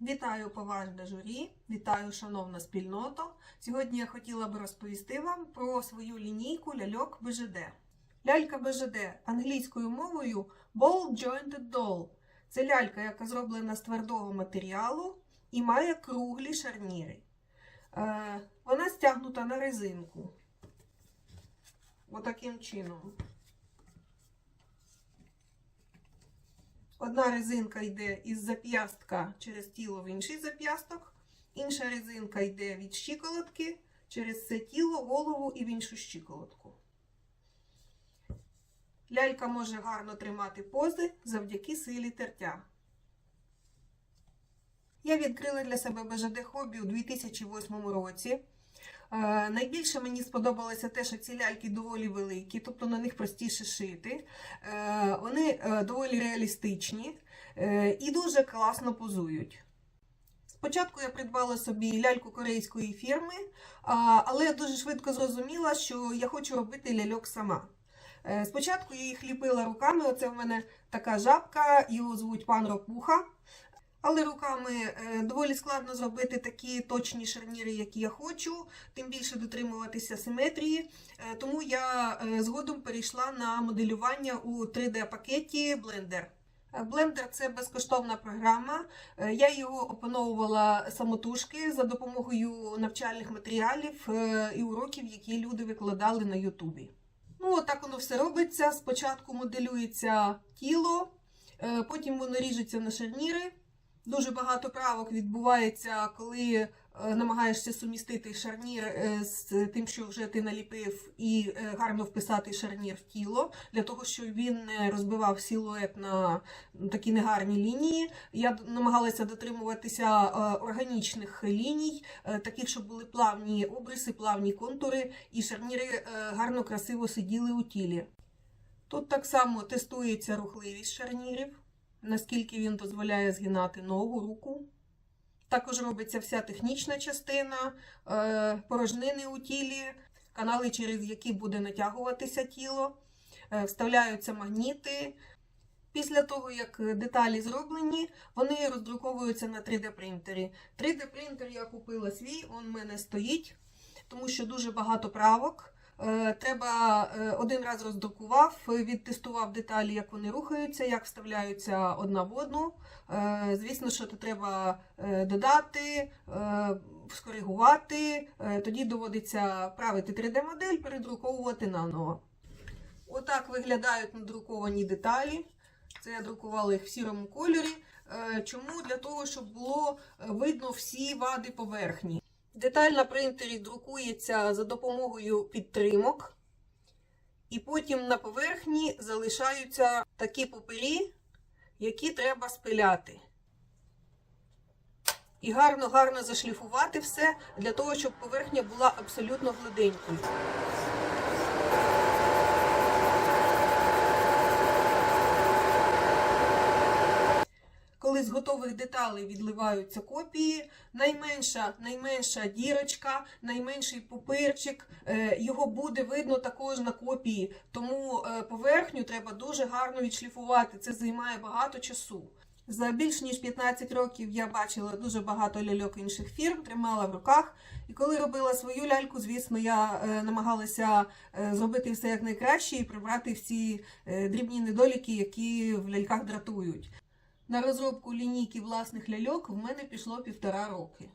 Вітаю поважне журі, вітаю шановна спільнота. Сьогодні я хотіла би розповісти вам про свою лінійку ляльок БЖД. Лялька БЖД англійською мовою Ball Jointed Doll. Це лялька, яка зроблена з твердого матеріалу і має круглі шарніри. Е, вона стягнута на резинку. Отаким чином. Одна резинка йде із зап'ястка через тіло в інший зап'ясток, інша резинка йде від щиколотки через це тіло, голову і в іншу щиколотку. Лялька може гарно тримати пози завдяки силі тертя. Я відкрила для себе БЖД хобі у 2008 році. Е, найбільше мені сподобалося те, що ці ляльки доволі великі, тобто на них простіше шити. Е, вони е, доволі реалістичні і дуже класно позують. Спочатку я придбала собі ляльку корейської фірми, але я дуже швидко зрозуміла, що я хочу робити ляльок сама. Спочатку я їх ліпила руками. Оце в мене така жабка, його звуть пан Рокуха. Але руками е, доволі складно зробити такі точні шарніри, які я хочу, тим більше дотримуватися симетрії. Е, Тому я е, згодом перейшла на моделювання у 3D-пакеті Blender. Blender це безкоштовна програма. Я його опановувала самотужки за допомогою навчальних матеріалів і уроків, які люди викладали на Ютубі. Ну, отак воно все робиться. Спочатку моделюється тіло, потім воно ріжеться на шарніри. Дуже багато правок відбувається, коли е, намагаєшся сумістити шарнір е, з тим, що вже ти наліпив, і е, гарно вписати шарнір в тіло, для того, щоб він не розбивав силует на такі негарні лінії. Я намагалася дотримуватися органічних ліній, таких, щоб були плавні обриси, плавні контури, і шарніри гарно красиво сиділи у тілі. Тут так само тестується рухливість шарнірів наскільки він дозволяє згинати ногу, руку. Також робиться вся технічна частина, е, порожнини у тілі, канали, через які буде натягуватися тіло, е, вставляються магніти. Після того, як деталі зроблені, вони роздруковуються на 3D принтері. 3D принтер я купила свій, він в мене стоїть, тому що дуже багато правок. Е, Треба е, один раз роздрукував, відтестував деталі, як вони рухаються, як вставляються одна в одну. Е, Звісно, що то треба додати, скоригувати. Тоді доводиться правити 3D-модель, передруковувати наново. Отак виглядають надруковані деталі. Це я друкувала їх в сірому кольорі. Чому? Для того, щоб було видно всі вади поверхні. Деталь на принтері друкується за допомогою підтримок, і потім на поверхні залишаються такі папері, які треба спиляти. І гарно-гарно зашліфувати все для того, щоб поверхня була абсолютно гладенькою. Коли з готових деталей відливаються копії, найменша, найменша дірочка, найменший пупирчик, е, його буде видно також на копії. Тому е, поверхню треба дуже гарно відшліфувати. Це займає багато часу. За більш ніж 15 років я бачила дуже багато ляльок інших фірм, тримала в руках. І коли робила свою ляльку, звісно, я е, намагалася зробити все як найкраще і прибрати всі дрібні недоліки, які в ляльках дратують. На розробку лінійки власних ляльок в мене пішло півтора роки.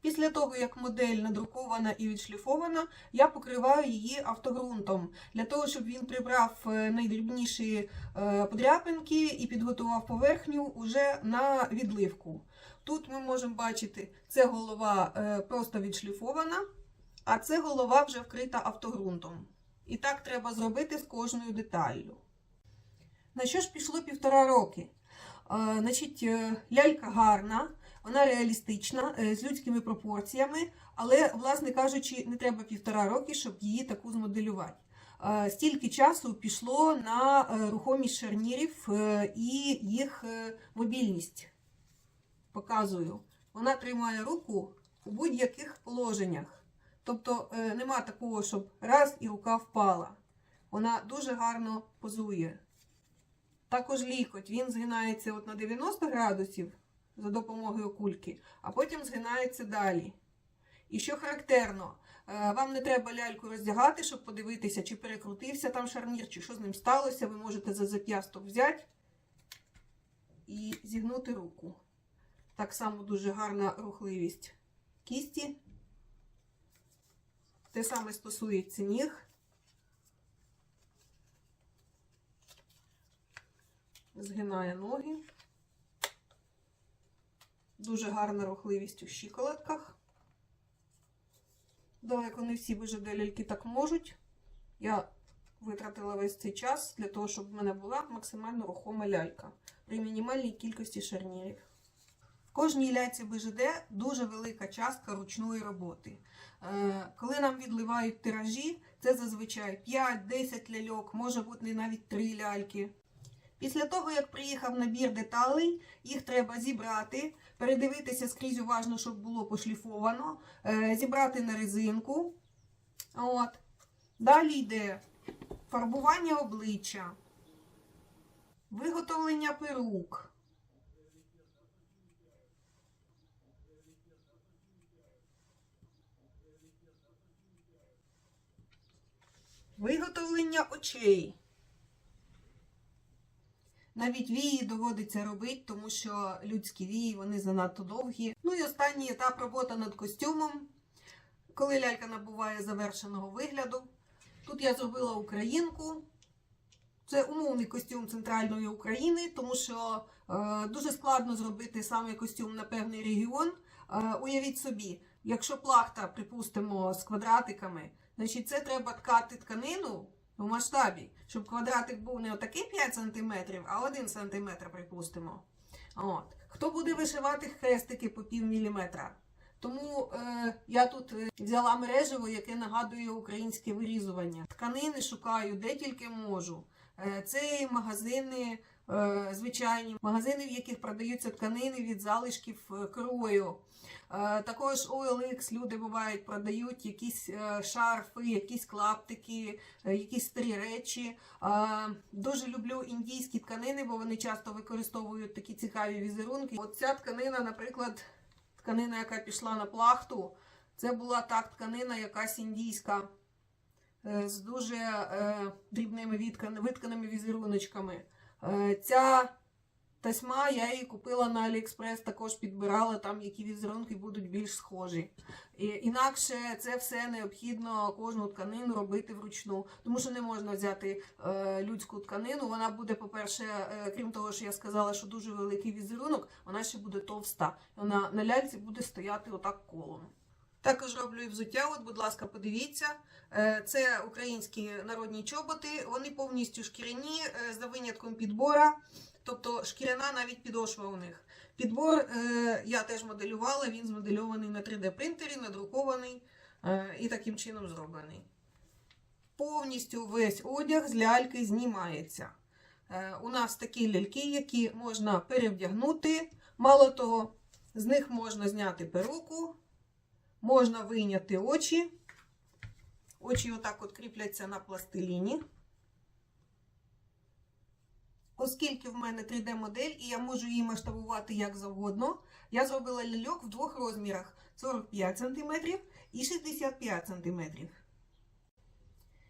Після того, як модель надрукована і відшліфована, я покриваю її автогрунтом для того, щоб він прибрав е, найдрібніші е, подряпинки і підготував поверхню уже на відливку. Тут ми можемо бачити, це голова е, просто відшліфована, а це голова вже вкрита автогрунтом. І так треба зробити з кожною деталлю. На що ж пішло півтора роки? Е, Значить, е, лялька гарна, вона реалістична, е, з людськими пропорціями, але, власне кажучи, не треба півтора роки, щоб її таку змоделювати. Стільки часу пішло на рухомість шарнірів і їх мобільність. Показую. Вона тримає руку у будь-яких положеннях. Тобто нема такого, щоб раз і рука впала. Вона дуже гарно позує. Також лікоть, він згинається от на 90 градусів, за допомогою кульки, а потім згинається далі. І що характерно, е, вам не треба ляльку роздягати, щоб подивитися, чи перекрутився там шарнір, чи що з ним сталося. Ви можете за зап'ясток взяти і зігнути руку. Так само дуже гарна рухливість кісті. Те саме стосується ніг. Згинає ноги. Дуже гарна рухливість у щиколотках. Далеко не всі БЖД ляльки так можуть. Я витратила весь цей час для того, щоб в мене була максимально рухома лялька при мінімальній кількості шарнірів. В кожній ляйці БЖД дуже велика частка ручної роботи. Е, Коли нам відливають тиражі, це зазвичай 5-10 ляльок, може бути навіть 3 ляльки. Після того, як приїхав набір деталей, їх треба зібрати, передивитися скрізь уважно, щоб було пошліфовано, е, зібрати на резинку. От. Далі йде фарбування обличчя, виготовлення перук. Виготовлення очей. Навіть вії доводиться робити, тому що людські вії вони занадто довгі. Ну і останній етап робота над костюмом, коли лялька набуває завершеного вигляду. Тут я зробила українку. Це умовний костюм центральної України, тому що е, дуже складно зробити саме костюм на певний регіон. Е, уявіть собі, якщо плахта, припустимо, з квадратиками, значить це треба ткати тканину в масштабі, щоб квадратик був не отакий 5 см, а 1 см, припустимо. От. Хто буде вишивати хрестики по пів міліметра? Тому е, я тут е, взяла мережево, яке нагадує українське вирізування. Тканини шукаю де тільки можу. Е, це магазини е, звичайні, магазини, в яких продаються тканини від залишків е, крою. Е, Також OLX люди бувають, продають якісь е, шарфи, якісь клаптики, е, якісь старі речі. Дуже люблю індійські тканини, бо вони часто використовують такі цікаві візерунки. От ця тканина, наприклад, тканина, яка пішла на плахту, це була так тканина якась індійська з дуже дрібними витканими візеруночками. Ця тасьма я її купила на Аліекспрес, також підбирала там, які візерунки будуть більш схожі. І, інакше це все необхідно кожну тканину робити вручну, тому що не можна взяти е, людську тканину. Вона буде, по-перше, е, крім того, що я сказала, що дуже великий візерунок, вона ще буде товста. Вона на ляльці буде стояти отак колом. Також роблю і взуття. От, будь ласка, подивіться. Е, Це українські народні чоботи. Вони повністю шкіряні е, за винятком підбора. Тобто шкіряна навіть підошва у них. Підбор е, я теж моделювала, він змодельований на 3D принтері, надрукований е, і таким чином зроблений. Повністю весь одяг з ляльки знімається. Е, у нас такі ляльки, які можна перевдягнути. Мало того, з них можна зняти перуку, можна вийняти очі. Очі отак от кріпляться на пластиліні. Оскільки в мене 3D-модель і я можу її масштабувати як завгодно, я зробила ляльок в двох розмірах: 45 см і 65 см.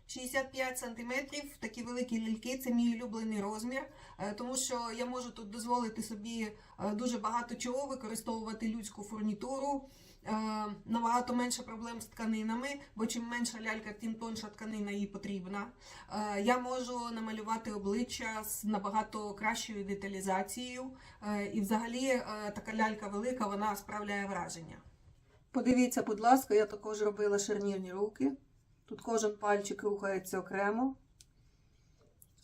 65 см такі великі ляльки це мій улюблений розмір, е, тому що я можу тут дозволити собі е, дуже багато чого використовувати людську фурнітуру. Е, Набагато менше проблем з тканинами, бо чим менша лялька, тим тонша тканина їй потрібна. Е, Я можу намалювати обличчя з набагато кращою деталізацією. Е, І взагалі така лялька велика, вона справляє враження. Подивіться, будь ласка, я також робила шарнірні руки. Тут кожен пальчик рухається окремо.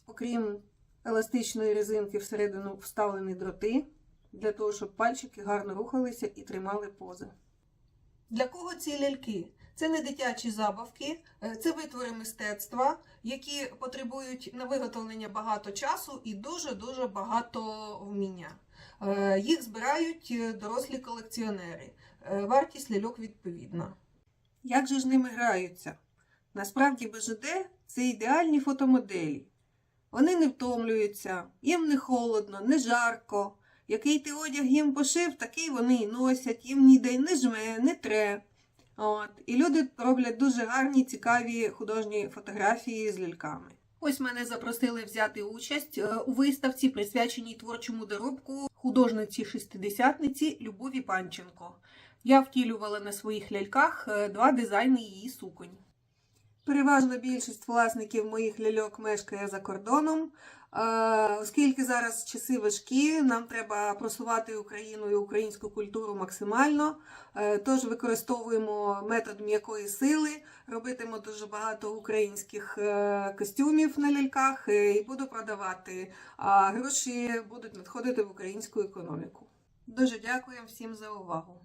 Окрім еластичної резинки, всередину вставлені дроти, для того, щоб пальчики гарно рухалися і тримали пози. Для кого ці ляльки? Це не дитячі забавки, е, це витвори мистецтва, які потребують на виготовлення багато часу і дуже-дуже багато вміння. Е, Їх збирають е, дорослі колекціонери. Вартість ляльок відповідна. Як же ж ними граються? Насправді БЖД це ідеальні фотомоделі. Вони не втомлюються, їм не холодно, не жарко. Який ти одяг їм пошив, такий вони і носять, їм ніде не жме, не тре. От. І люди роблять дуже гарні, цікаві художні фотографії з ляльками. Ось мене запросили взяти участь е, у виставці, присвяченій творчому доробку художниці шестидесятниці Любові Панченко. Я втілювала на своїх ляльках е, два дизайни її суконь. Переважна більшість власників моїх ляльок мешкає за кордоном. Е, Оскільки зараз часи важкі, нам треба просувати Україну і українську культуру максимально. Е, Тож використовуємо метод м'якої сили, робитимемо дуже багато українських е, костюмів на ляльках і буду продавати. А гроші будуть надходити в українську економіку. Дуже дякуємо всім за увагу.